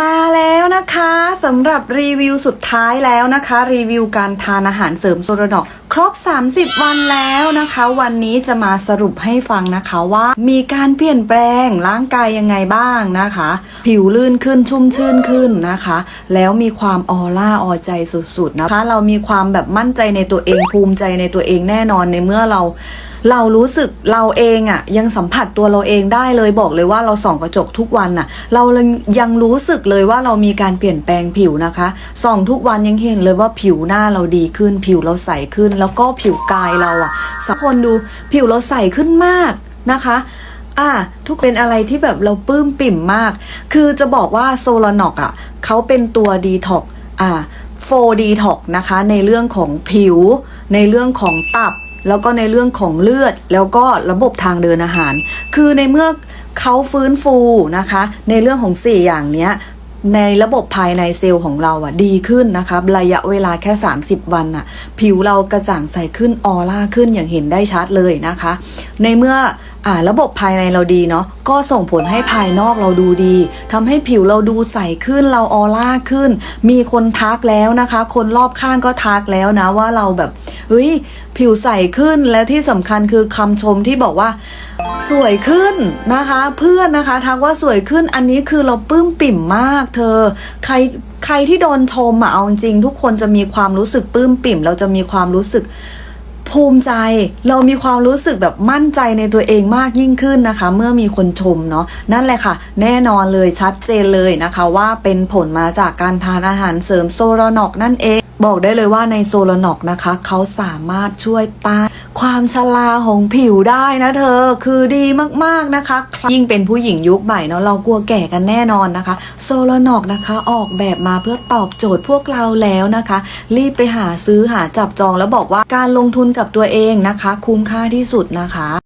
มาแล้วนะคะสำหรับรีวิวสุดท้ายแล้วนะคะ รีวิวการทานอาหารเสริมโซโรดอก ครบ 30 วันแล้วนะคะ วันนี้จะมาสรุปให้ฟังนะคะว่ามีการเปลี่ยนแปลงร่างกายยังไงบ้างนะคะ ผิวลื่นขึ้นชุ่มชื่นขึ้นนะคะ แล้วมีความออร่าออใจสุดๆนะคะ เรามีความแบบมั่นใจในตัวเองภูมิใจในตัวเองแน่นอนในเมื่อเราเรารู้สึกเราเองอะ่ะยังสัมผัสตัวเราเองได้เลยบอกเลยว่าเราส่องกระจกทุกวันน่ะ เรายังรู้สึกเลยว่าเรามีการเปลี่ยนแปลงผิวนะคะส่องทุกวันยังเห็นเลยว่าผิวหน้าเราดีขึ้น ผิวเราใสขึ้นแล้วก็ผิวกายเราอะสักคนดูผิวเราใสขึ้นมากนะคะอะทุกเป็นอะไรที่แบบเราปลื้มปิ่มมาก คือจะบอกว่าโซลานอกอะเขาเป็นตัวดีท็อกอ่าโฟดีท็อกนะคะในเรื่องของผิว ในเรื่องของตับ แล้วก็ในเรื่องของเลือด แล้วก็ระบบทางเดินอาหาร คือในเมื่อเขาฟื้นฟูนะคะ ในเรื่องของ 4 อย่างเนี้ย ในระบบภายในเซลล์ของเราอะดีขึ้นนะคะระยะเวลาแค่ 30 วันอะผิวเรากระจ่างใสขึ้นออร่าขึ้นอย่างเห็นได้ชัดเลยนะคะ ในเมื่ออ่าระบบภายในเราดีเนาะก็ส่งผลให้ภายนอกเราดูดีทำให้ผิวเราดูใสขึ้นเราออร่าขึ้น มีคนทักแล้วนะคะ คนรอบข้างก็ทักแล้วนะว่าเราแบบ เฮ้ยผิวใสขึ้นและที่สำคัญคือคำชมที่บอกว่า สวยขึ้นนะคะ เพื่อนนะคะทักว่าสวยขึ้นอันนี้คือเราปลื้มปิ่มมาก เธอ ใครใครที่โดนชมอะเอาจริงทุกคนจะมีความรู้สึกปลื้มปิ่ม เราจะมีความรู้สึกภูมิใจเรามีความรู้สึกแบบมั่นใจในตัวเองมากยิ่งขึ้นนะคะ เมื่อมีคนชมเนาะนั่นแหละค่ะ แน่นอนเลยชัดเจนเลยนะคะ ว่าเป็นผลมาจากการทานอาหารเสริมโซโรนอกนั่นเอง บอกได้เลยว่าในโซโลนอกนะคะ เขาสามารถช่วยต้านความชราของผิวได้นะเธอคือดีมากๆนะคะ ยิ่งเป็นผู้หญิงยุคใหม่เนาะเรากลัวแก่กันแน่นอนนะคะ โซโลนอกนะคะออกแบบมาเพื่อตอบโจทย์พวกเราแล้วนะคะ รีบไปหาซื้อหาจับจองแล้วบอกว่าการลงทุนกับตัวเองนะคะ คุ้มค่าที่สุดนะคะ